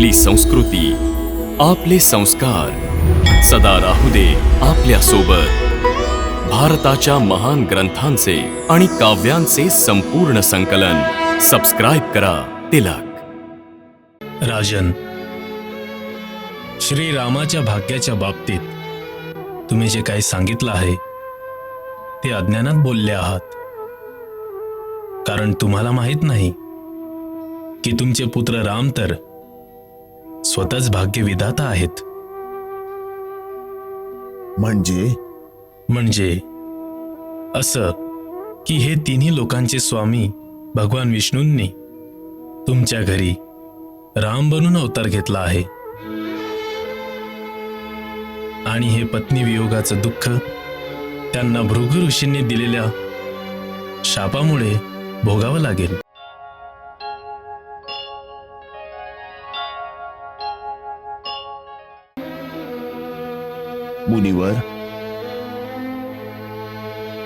आपली संस्कृती आपले संस्कार. सदा राहू दे आपल्यासोबत भारताच्या महान ग्रंथांचे आणि काव्यांचे संपूर्ण संकलन. सबस्क्राईब करा तिलक. राजन श्रीरामाच्या भाग्याच्या बाबतीत तुम्ही जे काही सांगितलं आहे ते अज्ञानात बोलले आहात. कारण तुम्हाला माहीत नाही की तुमचे पुत्र राम तर स्वतःच भाग्यविधाता आहेत. म्हणजे? म्हणजे असं की हे तिन्ही लोकांचे स्वामी भगवान विष्णूंनी तुमच्या घरी राम बनून अवतार घेतला आहे. आणि हे पत्नी वियोगाचं दुःख त्यांना भृगु ऋषींनी दिलेल्या शापामुळे भोगावं लागेल. मुनिवर.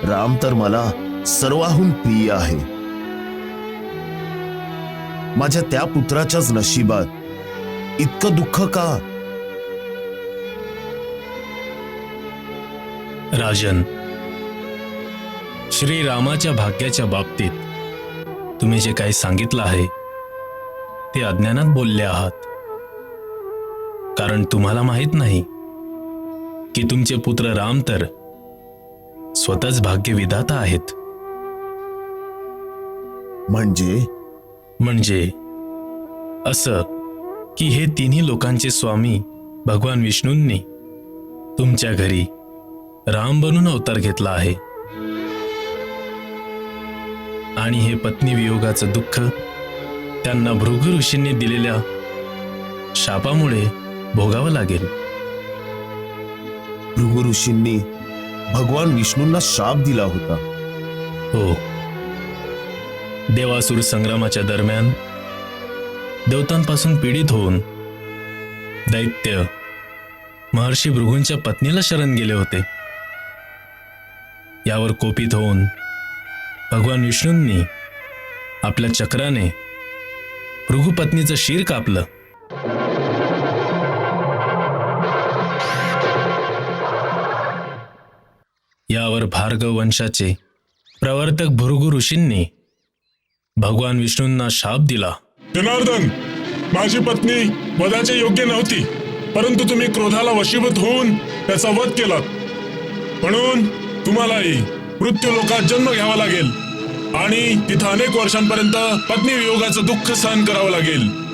राम तर मला सर्वाहून प्रिय आहे. माझ्या त्या पुत्राच्याच नशिबात इतकं दुःख का? राजन श्रीरामाच्या भाग्याच्या बाबतीत तुम्ही जे काही सांगितलं आहे ते अज्ञानात बोलले आहात. कारण तुम्हाला माहीत नाही की तुमचे पुत्र राम तर स्वतःच भाग्यविधाता आहेत. म्हणजे? म्हणजे असं की हे तिन्ही लोकांचे स्वामी भगवान विष्णूंनी तुमच्या घरी राम बनून अवतार घेतला आहे. आणि हे पत्नी वियोगाचं दुःख त्यांना भृगु ऋषींनी दिलेल्या शापामुळे भोगावं लागेल. भृगु ऋषींनी भगवान विष्णूंना शाप दिला होता. हो. देवासूर संग्रामाच्या दरम्यान देवतांपासून पीडित होऊन दैत्य महर्षी भृगूंच्या पत्नीला शरण गेले होते. यावर कोपित होऊन भगवान विष्णूंनी आपल्या चक्राने भृगुपत्नीचं शिर कापलं. यावर भार्गव वंशाचे प्रवर्तक भृगु ऋषींनी भगवान विष्णूंना शाप दिला. जनार्दन माझी पत्नी वधाचे योग्य नव्हती परंतु तुम्ही क्रोधाला वशीभूत होऊन त्याचा वध केला. म्हणून तुम्हालाही मृत्यू लोकात जन्म घ्यावा लागेल आणि तिथं अनेक वर्षांपर्यंत पत्नी वियोगाचं दुःख सहन करावं लागेल.